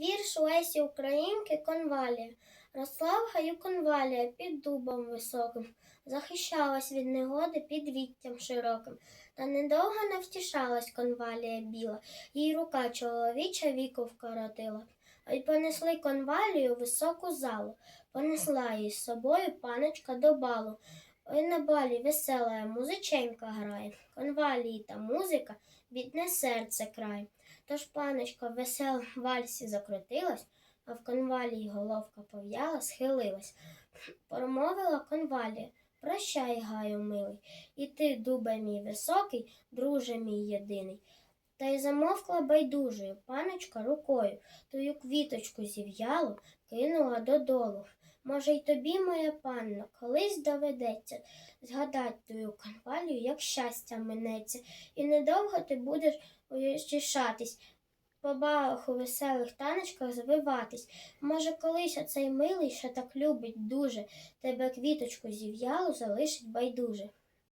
Вірш Лесі Українки конвалія. Росла в гаю конвалія під дубом високим, захищалась від негоди під віттям широким. Та недовго не втішалась конвалія біла, їй рука чоловіча віку вкоротила. А й понесли конвалію високу залу, понесла її з собою паночка до балу. Ой на балі весела музиченька грає, конвалії та музика бідне серце край. Тож паночка в веселому вальсі закрутилась, а в конвалії головка пов'яла, схилилась. Промовила конвалія, прощай, гаю милий, і ти, дубе мій високий, друже мій єдиний. Та й замовкла байдужою паночка рукою, тую квіточку зів'ялу кинула додолу. Може, й тобі, моя панно, колись доведеться згадати твою канвалію, як щастя минеться, і недовго ти будеш утішатись, по балах у веселих таночках звиватись. Може, колись оцей милий, що так любить дуже, тебе квіточку зів'ялу залишить байдуже.